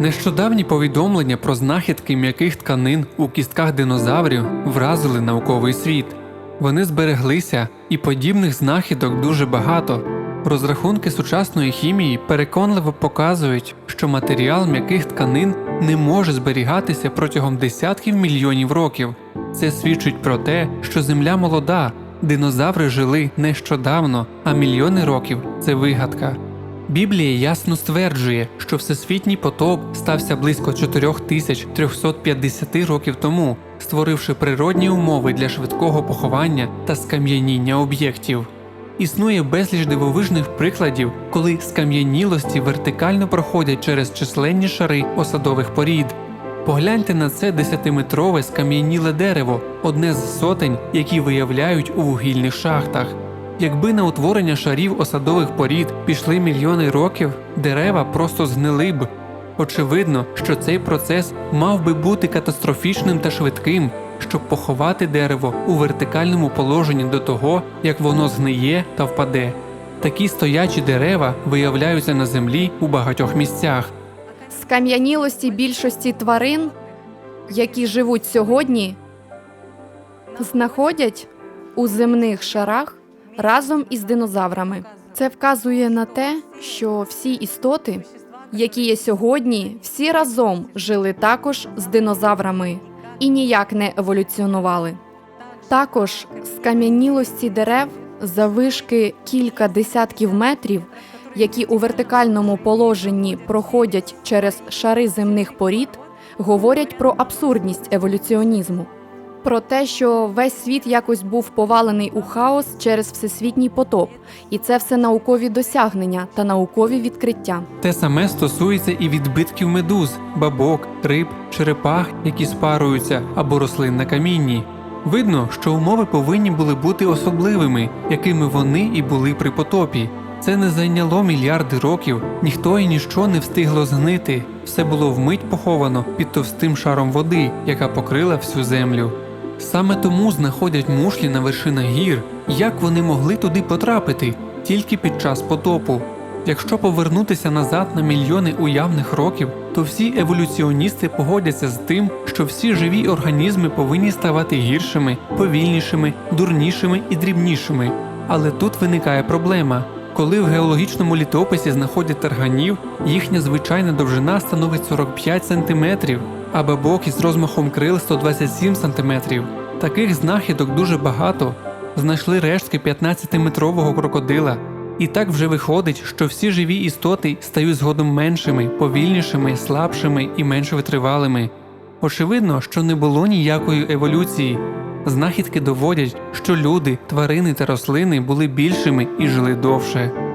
Нещодавні повідомлення про знахідки м'яких тканин у кістках динозаврів вразили науковий світ. Вони збереглися, і подібних знахідок дуже багато. Розрахунки сучасної хімії переконливо показують, що матеріал м'яких тканин не може зберігатися протягом десятків мільйонів років. Це свідчить про те, що Земля молода, динозаври жили нещодавно, а мільйони років це вигадка. Біблія ясно стверджує, що всесвітній потоп стався близько 4350 років тому, створивши природні умови для швидкого поховання та скам'яніння об'єктів. Існує безліч дивовижних прикладів, коли скам'янілості вертикально проходять через численні шари осадових порід. Погляньте на це десятиметрове скам'яніле дерево, одне з сотень, які виявляють у вугільних шахтах. Якби на утворення шарів осадових порід пішли мільйони років, дерева просто згнили б. Очевидно, що цей процес мав би бути катастрофічним та швидким, щоб поховати дерево у вертикальному положенні до того, як воно згниє та впаде. Такі стоячі дерева виявляються на землі у багатьох місцях. Скам'янілості більшості тварин, які живуть сьогодні, знаходять у земних шарах разом із динозаврами. Це вказує на те, що всі істоти, які є сьогодні, всі разом жили також з динозаврами і ніяк не еволюціонували. Також скам'янілості дерев завишки кілька десятків метрів, які у вертикальному положенні проходять через шари земних порід, говорять про абсурдність еволюціонізму. Про те, що весь світ якось був повалений у хаос через всесвітній потоп, і це все наукові досягнення та наукові відкриття. Те саме стосується і відбитків медуз, бабок, риб, черепах, які спаруються або рослин на камінні. Видно, що умови повинні були бути особливими, якими вони і були при потопі. Це не зайняло мільярди років, ніхто і ніщо не встигло згнити. Все було вмить поховано під товстим шаром води, яка покрила всю землю. Саме тому знаходять мушлі на вершинах гір. Як вони могли туди потрапити тільки під час потопу? Якщо повернутися назад на мільйони уявних років, то всі еволюціоністи погодяться з тим, що всі живі організми повинні ставати гіршими, повільнішими, дурнішими і дрібнішими. Але тут виникає проблема. Коли в геологічному літописі знаходять тарганів, їхня звичайна довжина становить 45 см, а бабок із розмахом крил 127 см. Таких знахідок дуже багато. Знайшли рештки 15-метрового крокодила. І так вже виходить, що всі живі істоти стають згодом меншими, повільнішими, слабшими і менш витривалими. Очевидно, що не було ніякої еволюції. Знахідки доводять, що люди, тварини та рослини були більшими і жили довше.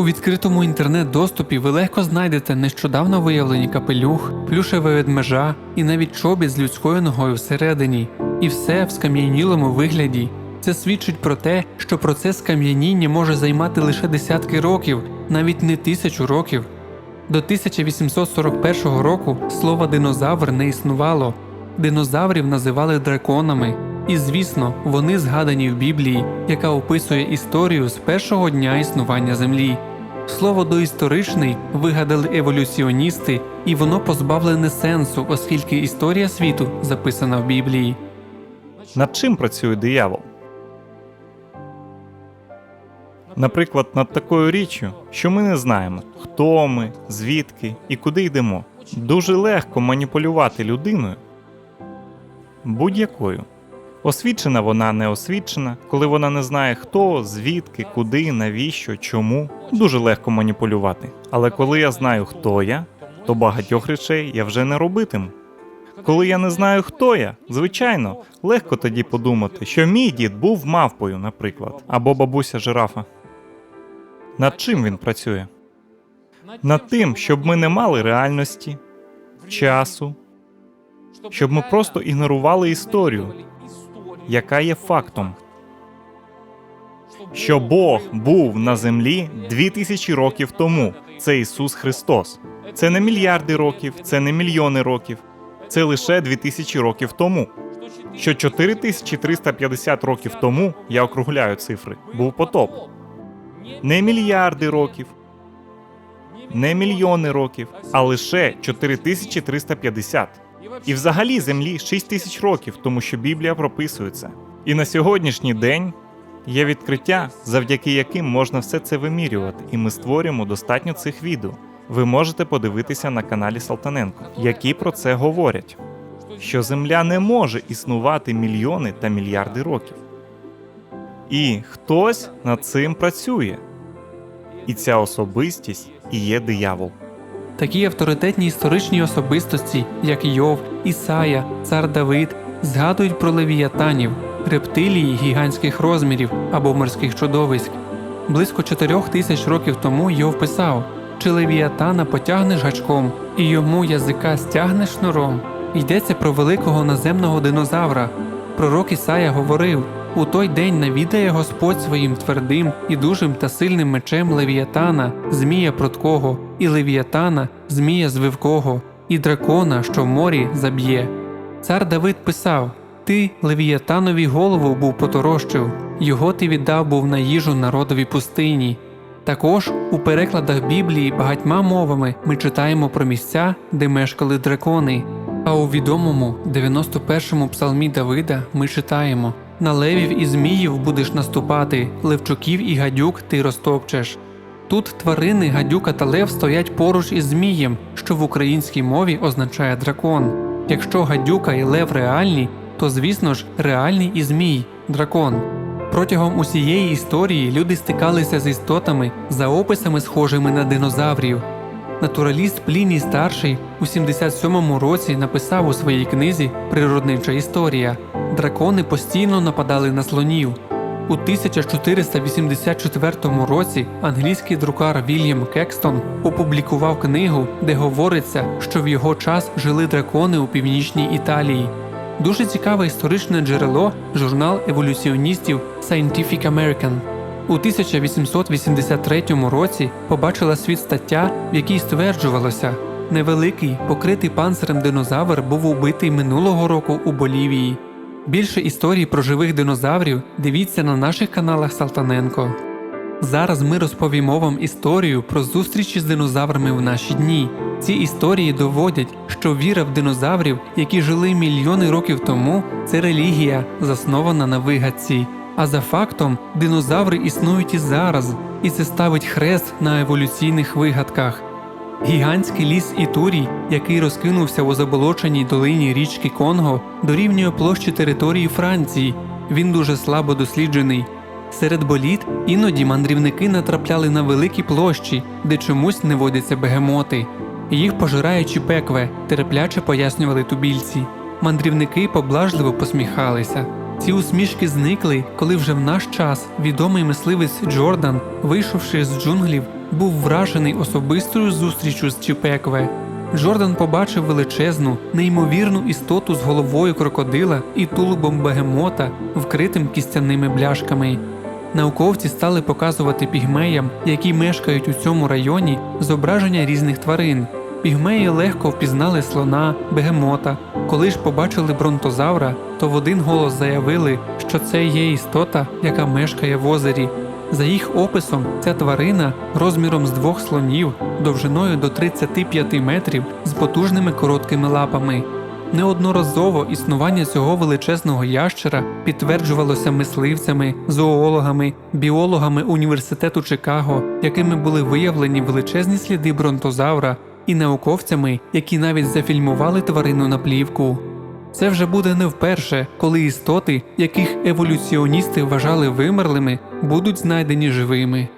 У відкритому інтернет-доступі ви легко знайдете нещодавно виявлені капелюх, плюшеве ведмежа і навіть чобіт з людською ногою всередині, і все в скам'янілому вигляді. Це свідчить про те, що процес кам'яніння може займати лише десятки років, навіть не тисячу років. До 1841 року слова динозавр не існувало. Динозаврів називали драконами, і звісно, вони згадані в Біблії, яка описує історію з першого дня існування Землі. Слово доісторичний вигадали еволюціоністи, і воно позбавлене сенсу, оскільки історія світу записана в Біблії. Над чим працює диявол? Наприклад, над такою річчю, що ми не знаємо, хто ми, звідки і куди йдемо. Дуже легко маніпулювати людиною будь-якою. Освічена вона не освічена, коли вона не знає хто, звідки, куди, навіщо, чому. Дуже легко маніпулювати. Але коли я знаю, хто я, то багатьох речей я вже не робитиму. Коли я не знаю, хто я, звичайно, легко тоді подумати, що мій дід був мавпою, наприклад, або бабуся жирафа. Над чим він працює? Над тим, щоб ми не мали реальності, часу, щоб ми просто ігнорували історію, яка є фактом. Що Бог був на землі дві тисячі років тому. Це Ісус Христос. Це не мільярди років, це не мільйони років. Це лише дві тисячі років тому. Що 4350 років тому, я округляю цифри, був потоп. Не мільярди років, не мільйони років, а лише 4350. І взагалі землі 6 тисяч років, тому що Біблія прописує це. І на сьогоднішній день є відкриття, завдяки яким можна все це вимірювати, і ми створюємо достатньо цих відео. Ви можете подивитися на каналі Салтаненко, які про це говорять, що Земля не може існувати мільйони та мільярди років. І хтось над цим працює. І ця особистість і є диявол. Такі авторитетні історичні особистості, як Йов, Ісая, цар Давид, згадують про левіятанів, рептилії гігантських розмірів або морських чудовиськ. Близько чотирьох тисяч років тому Йов писав: чи левіатана потягнеш гачком, і йому язика стягнеш шнуром. Йдеться про великого наземного динозавра. Пророк Ісая говорив: у той день навідає Господь своїм твердим і дужим та сильним мечем Левіатана, Змія Проткого, і Левіатана, Змія Звивкого, і дракона, що в морі заб'є. Цар Давид писав: Ти Левіатанові голову був поторощив, його ти віддав був на їжу народові пустині. Також у перекладах Біблії багатьма мовами ми читаємо про місця, де мешкали дракони. А у відомому 91-му псалмі Давида ми читаємо: На левів і зміїв будеш наступати, левчуків і гадюк ти розтопчеш. Тут тварини гадюка та лев стоять поруч із змієм, що в українській мові означає дракон. Якщо гадюка і лев реальні, то звісно ж реальний і змій дракон. Протягом усієї історії люди стикалися з істотами за описами, схожими на динозаврів. Натураліст Пліній старший у 77-му році написав у своїй книзі Природнича історія. Дракони постійно нападали на слонів. У 1484 році англійський друкар Вільям Кекстон опублікував книгу, де говориться, що в його час жили дракони у північній Італії. Дуже цікаве історичне джерело журнал еволюціоністів Scientific American. У 1883 році побачила світ стаття, в якій стверджувалося, невеликий, покритий панцирем динозавр був убитий минулого року у Болівії. Більше історій про живих динозаврів дивіться на наших каналах Салтаненко. Зараз ми розповімо вам історію про зустрічі з динозаврами в наші дні. Ці історії доводять, що віра в динозаврів, які жили мільйони років тому, це релігія, заснована на вигадці. А за фактом, динозаври існують і зараз, і це ставить хрест на еволюційних вигадках. Гігантський ліс Ітурій, який розкинувся у заболоченій долині річки Конго, дорівнює площі території Франції. Він дуже слабо досліджений. Серед боліт іноді мандрівники натрапляли на великі площі, де чомусь не водяться бегемоти. Їх пожираючи пекве, терпляче пояснювали тубільці. Мандрівники поблажливо посміхалися. Ці усмішки зникли, коли вже в наш час відомий мисливець Джордан, вийшовши з джунглів, був вражений особистою зустрічю з Чіпекве. Джордан побачив величезну, неймовірну істоту з головою крокодила і тулубом бегемота, вкритим кістяними бляшками. Науковці стали показувати пігмеям, які мешкають у цьому районі, зображення різних тварин. Пігмеї легко впізнали слона, бегемота. Коли ж побачили бронтозавра, то в один голос заявили, що це є істота, яка мешкає в озері. За їх описом, ця тварина розміром з двох слонів, довжиною до 35 метрів, з потужними короткими лапами. Неодноразово існування цього величезного ящера підтверджувалося мисливцями, зоологами, біологами університету Чикаго, якими були виявлені величезні сліди бронтозавра, і науковцями, які навіть зафільмували тварину на плівку. Це вже буде не вперше, коли істоти, яких еволюціоністи вважали вимерлими, будуть знайдені живими.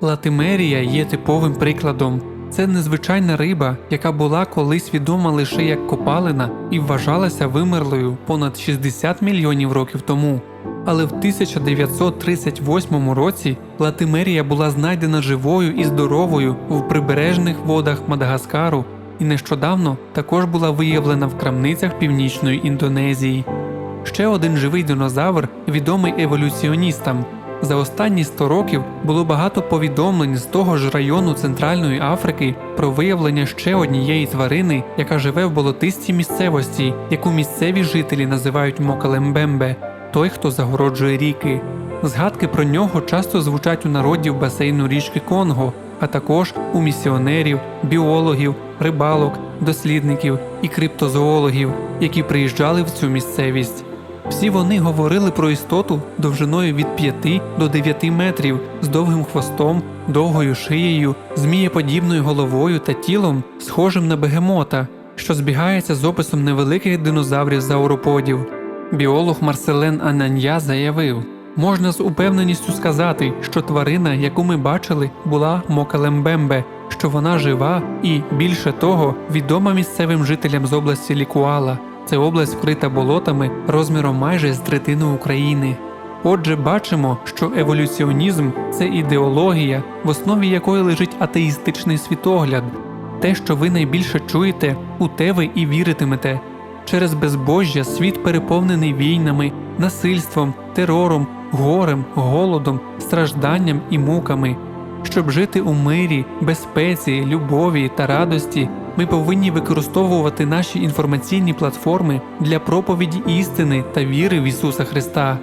Латимерія є типовим прикладом. Це незвичайна риба, яка була колись відома лише як копалина і вважалася вимерлою понад 60 мільйонів років тому. Але в 1938 році Латимерія була знайдена живою і здоровою в прибережних водах Мадагаскару і нещодавно також була виявлена в крамницях північної Індонезії. Ще один живий динозавр, відомий еволюціоністам. За останні 100 років було багато повідомлень з того ж району Центральної Африки про виявлення ще однієї тварини, яка живе в болотистій місцевості, яку місцеві жителі називають Мокалембембе той, хто загороджує ріки. Згадки про нього часто звучать у народів басейну річки Конго. А також у місіонерів, біологів, рибалок, дослідників і криптозоологів, які приїжджали в цю місцевість. Всі вони говорили про істоту довжиною від 5 до 9 метрів з довгим хвостом, довгою шиєю, змієподібною головою та тілом, схожим на бегемота, що збігається з описом невеликих динозаврів зауроподів. Біолог Марселен Ананья заявив: можна з упевненістю сказати, що тварина, яку ми бачили, була Мокалембембе, що вона жива і, більше того, відома місцевим жителям з області Лікуала. Це область вкрита болотами розміром майже з третину України. Отже, бачимо, що еволюціонізм це ідеологія, в основі якої лежить атеїстичний світогляд. Те, що ви найбільше чуєте, у те ви і віритимете. Через безбожжя світ переповнений війнами, насильством, терором, горем, голодом, стражданням і муками. Щоб жити у мирі, безпеці, любові та радості, ми повинні використовувати наші інформаційні платформи для проповіді істини та віри в Ісуса Христа.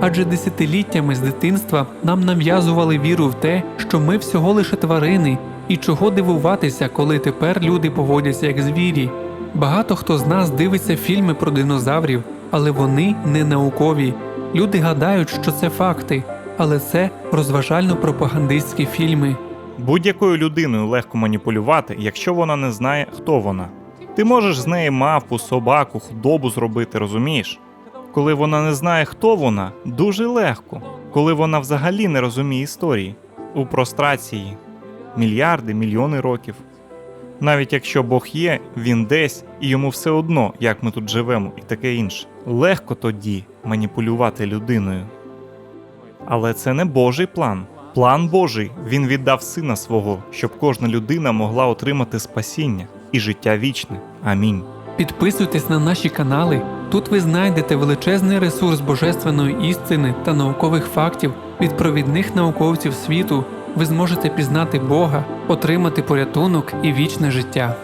Адже десятиліттями з дитинства нам нав'язували віру в те, що ми всього лише тварини, і чого дивуватися, коли тепер люди поводяться як звірі. Багато хто з нас дивиться фільми про динозаврів, але вони не наукові. Люди гадають, що це факти, але це розважально-пропагандистські фільми. Будь-якою людиною легко маніпулювати, якщо вона не знає, хто вона. Ти можеш з неї мавпу, собаку, худобу зробити, розумієш? Коли вона не знає, хто вона, дуже легко. Коли вона взагалі не розуміє історії у прострації мільярди, мільйони років. Навіть якщо Бог є, він десь, і йому все одно, як ми тут живемо, і таке інше. Легко тоді маніпулювати людиною. Але це не Божий план. План Божий він віддав сина свого, щоб кожна людина могла отримати спасіння і життя вічне. Амінь. Підписуйтесь на наші канали. Тут ви знайдете величезний ресурс божественної істини та наукових фактів від провідних науковців світу. Ви зможете пізнати Бога, отримати порятунок і вічне життя.